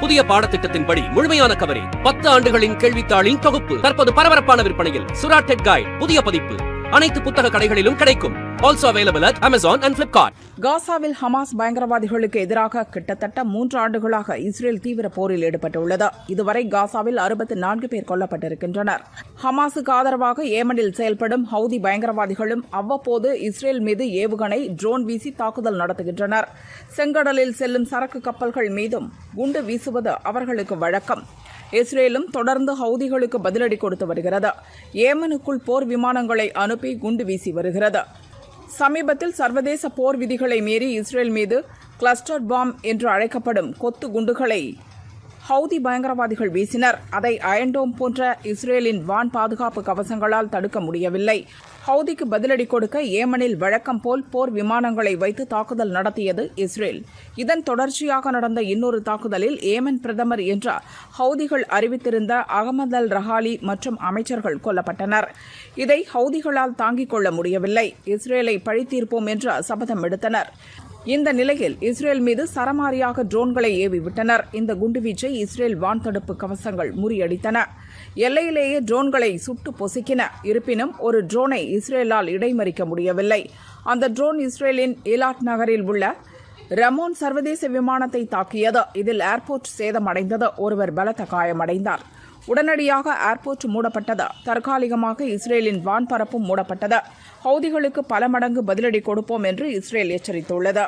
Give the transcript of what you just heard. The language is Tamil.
புதிய பாடத்திட்டத்தின்படி முழுமையான கவரேஜ். பத்து ஆண்டுகளின் கேள்வித்தாளின் தொகுப்பு. தற்போது பரபரப்பான விற்பனையில். சுராட்டெட் கைட் புதிய பதிப்பு. அனைத்து புத்தக கடைகளிலும் கிடைக்கும். Also available at Amazon and Flipkart காசாவில் ஹமாஸ் பயங்கரவாதிகளுக்கு எதிராக கிட்டத்தட்ட மூன்று ஆண்டுகளாக இஸ்ரேல் தீவிர போரில் ஈடுபட்டுள்ளது. இதுவரை காசாவில் அறுபத்தி நான்கு பேர் கொல்லப்பட்டிருக்கின்றனர். ஹமாஸுக்கு ஆதரவாக ஏமனில் செயல்படும் ஹவுதி பயங்கரவாதிகளும் அவ்வப்போது இஸ்ரேல் மீது ஏவுகணை ட்ரோன் வீசி தாக்குதல் நடத்துகின்றனர். செங்கடலில் செல்லும் சரக்கு கப்பல்கள் மீதும் குண்டு வீசுவது அவர்களுக்கு வழக்கம். இஸ்ரேலும் தொடர்ந்து ஹவுதிகளுக்கு பதிலடி கொடுத்து வருகிறது. ஏமனுக்குள் போர் விமானங்களை அனுப்பி குண்டு வீசி வருகிறது. சமீபத்தில் சர்வதேச போர் விதிகளை மீறி இஸ்ரேல் மீது கிளஸ்டர் பாம் என்று அழைக்கப்படும் கொத்து குண்டுகளை ஹவுதி பயங்கரவாதிகள் வீசினர். அதை அயன்டோம் போன்ற இஸ்ரேலின் வான் பாதுகாப்பு கவசங்களால் தடுக்க முடியவில்லை. ஹவுதிக்கு பதிலடி கொடுக்க ஏமனில் வழக்கம் போல் போர் விமானங்களை வைத்து தாக்குதல் நடத்தியது இஸ்ரேல். இதன் தொடர்ச்சியாக நடந்த இன்னொரு தாக்குதலில் ஏமன் பிரதமர் என்ற ஹவுதிகள் அறிவித்திருந்த அகமது அல் ரஹாலி மற்றும் அமைச்சர்கள் கொல்லப்பட்டனர். இதை ஹவுதிகளால் தாங்கிக் கொள்ள முடியவில்லை. இஸ்ரேலை பழித்தீர்ப்போம் என்று சபதம் எடுத்தனர். இந்த நிலையில் இஸ்ரேல் மீது சரமாரியாக ட்ரோன்களை ஏவிவிட்டனர் இந்த குண்டுவீச்சை இஸ்ரேல் வான் தடுப்பு கவசங்கள் முறியடித்தன. எல்லையிலேயே ட்ரோன்களை சுட்டு பொசுக்கின. இருப்பினும் ஒரு ட்ரோனை இஸ்ரேலால் இடைமறிக்க முடியவில்லை. அந்த ட்ரோன் இஸ்ரேலின் இலாட் நகரில் உள்ள ரமோன் சர்வதேச விமானத்தை தாக்கியது. இதில் ஏர்போர்ட் சேதமடைந்தது. ஒருவர் பலத்த காயமடைந்தார். உடனடியாக ஏர்போர்ட் மூடப்பட்டது. தற்காலிகமாக இஸ்ரேலின் வான்பரப்பும் மூடப்பட்டது. ஹவுதிகளுக்கு பல மடங்கு பதிலடி கொடுப்போம் என்று இஸ்ரேல் எச்சரித்துள்ளது.